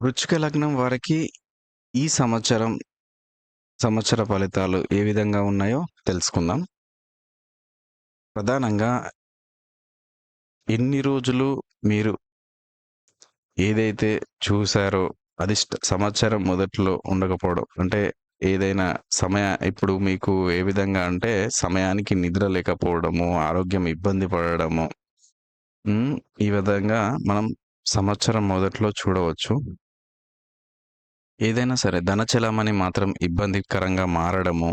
వృచ్చిక లగ్నం వారికి ఈ సంవత్సరం సంవత్సర ఫలితాలు ఏ విధంగా ఉన్నాయో తెలుసుకుందాం. ప్రధానంగా ఎన్ని రోజులు మీరు ఏదైతే చూసారో అది సంవత్సరం మొదట్లో ఉండకపోవడం అంటే ఏదైనా సమయ ఇప్పుడు మీకు ఏ విధంగా అంటే సమయానికి నిద్ర లేకపోవడము ఆరోగ్యం ఇబ్బంది పడడము ఈ విధంగా మనం సంవత్సరం మొదట్లో చూడవచ్చు. ఏదైనా సరే ధనచలామణి మాత్రం ఇబ్బందికరంగా మారడము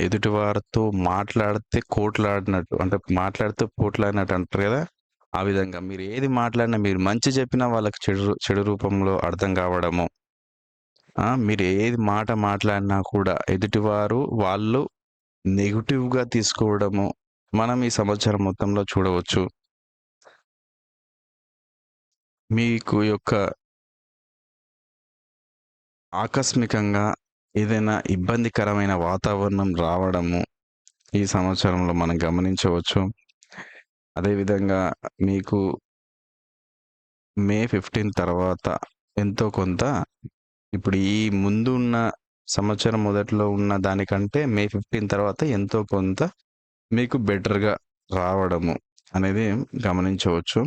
ఎదుటివారితో మాట్లాడితే కోట్లాడినట్టు అంటే మాట్లాడితే పోట్లాడినట్టు అంటారు కదా? ఆ విధంగా మీరు ఏది మాట్లాడినా మీరు మంచి చెప్పినా వాళ్ళకి చెడు చెడు రూపంలో అర్థం కావడము. మీరు ఏది మాట మాట్లాడినా కూడా ఎదుటివారు వాళ్ళు నెగిటివ్గా తీసుకోవడము మనం ఈ సంవత్సరం మొత్తంలో చూడవచ్చు. మీకు యొక్క ఆకస్మికంగా ఏదైనా ఇబ్బందికరమైన వాతావరణం రావడము ఈ సంవత్సరంలో మనం గమనించవచ్చు. అదేవిధంగా మీకు మే ఫిఫ్టీన్ తర్వాత ఎంతో కొంత ఇప్పుడు ఈ ముందు ఉన్న సంవత్సరం మొదట్లో ఉన్న దానికంటే మే ఫిఫ్టీన్ తర్వాత ఎంతో కొంత మీకు బెటర్గా రావడము అనేది గమనించవచ్చు.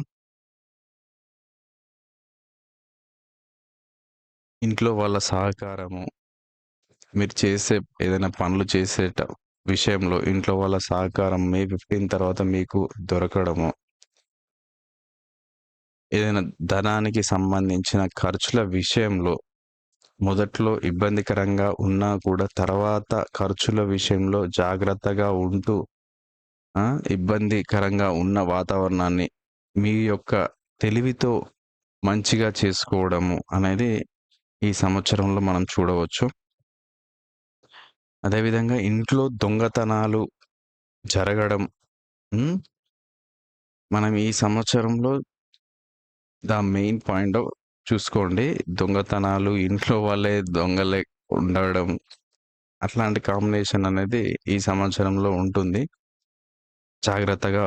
ఇంట్లో వాళ్ళ సహకారము మీరు చేసే ఏదైనా పనులు చేసేట విషయంలో ఇంట్లో వాళ్ళ సహకారం మే ఫిఫ్టీన్ తర్వాత మీకు దొరకడము. ఏదైనా ధనానికి సంబంధించిన ఖర్చుల విషయంలో మొదట్లో ఇబ్బందికరంగా ఉన్నా కూడా తర్వాత ఖర్చుల విషయంలో జాగ్రత్తగా ఉంటూ ఆ, ఇబ్బందికరంగా ఉన్న వాతావరణాన్ని మీ యొక్క తెలివితో మంచిగా చేసుకోవడము అనేది ఈ సంవత్సరంలో మనం చూడవచ్చు. అదేవిధంగా ఇంట్లో దొంగతనాలు జరగడం మనం ఈ సంవత్సరంలో ద మెయిన్ పాయింట్ చూసుకోండి. దొంగతనాలు ఇంట్లో వాళ్ళే దొంగలే ఉండడం అట్లాంటి కాంబినేషన్ అనేది ఈ సంవత్సరంలో ఉంటుంది. జాగ్రత్తగా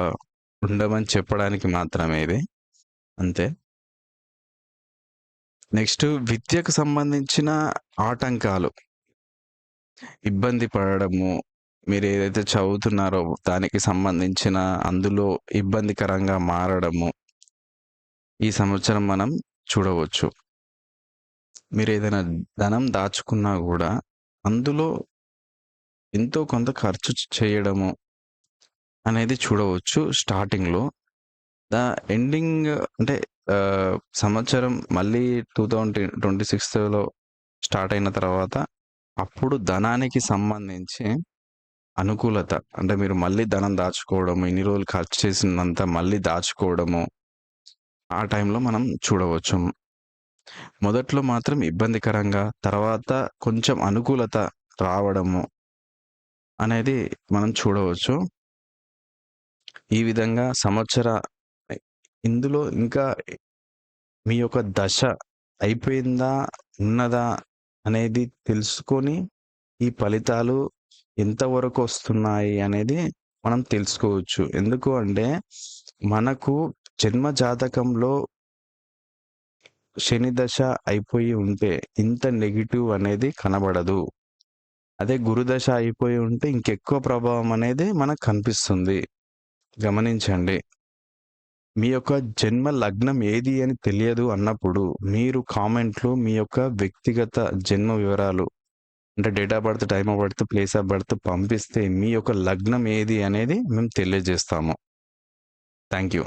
ఉండమని చెప్పడానికి మాత్రమే ఇది. అంతే. నెక్స్ట్ విద్యకు సంబంధించిన ఆటంకాలు. ఇబ్బంది పడడము మీరు ఏదైతే చదువుతున్నారో దానికి సంబంధించిన అందులో ఇబ్బందికరంగా మారడము ఈ సంవత్సరం మనం చూడవచ్చు. మీరు ఏదైనా ధనం దాచుకున్నా కూడా అందులో ఎంతో కొంత ఖర్చు చేయడము అనేది చూడవచ్చు స్టార్టింగ్లో. ద ఎండింగ్ అంటే సంవత్సరం మళ్ళీ టూ థౌజండ్ ట్వంటీ సిక్స్త్లో స్టార్ట్ అయిన తర్వాత అప్పుడు ధనానికి సంబంధించి అనుకూలత. అంటే మీరు మళ్ళీ ధనం దాచుకోవడము ఇన్ని రోజులు ఖర్చు చేసినంత మళ్ళీ దాచుకోవడము ఆ టైంలో మనం చూడవచ్చు. మొదట్లో మాత్రం ఇబ్బందికరంగా తర్వాత కొంచెం అనుకూలత రావడము అనేది మనం చూడవచ్చు. ఈ విధంగా సంవత్సర ఇందులో ఇంకా మీ యొక్క దశ అయిపోయిందా ఉన్నదా అనేది తెలుసుకొని ఈ ఫలితాలు ఎంతవరకు వస్తున్నాయి అనేది మనం తెలుసుకోవచ్చు. ఎందుకు అంటే మనకు జన్మ జాతకంలో శని దశ అయిపోయి ఉంటే ఇంత నెగిటివ్ అనేది కనబడదు. అదే గురుదశ అయిపోయి ఉంటే ఇంకెక్కువ ప్రభావం అనేది మనకు కనిపిస్తుంది. గమనించండి. మీ యొక్క జన్మ లగ్నం ఏది అని తెలియదు అన్నప్పుడు మీరు కామెంట్లు మీ యొక్క వ్యక్తిగత జన్మ వివరాలు అంటే date of birth time of birth place of birth పంపిస్తే మీ యొక్క లగ్నం ఏది అనేది మేము తెలియజేస్తాము. Thank you.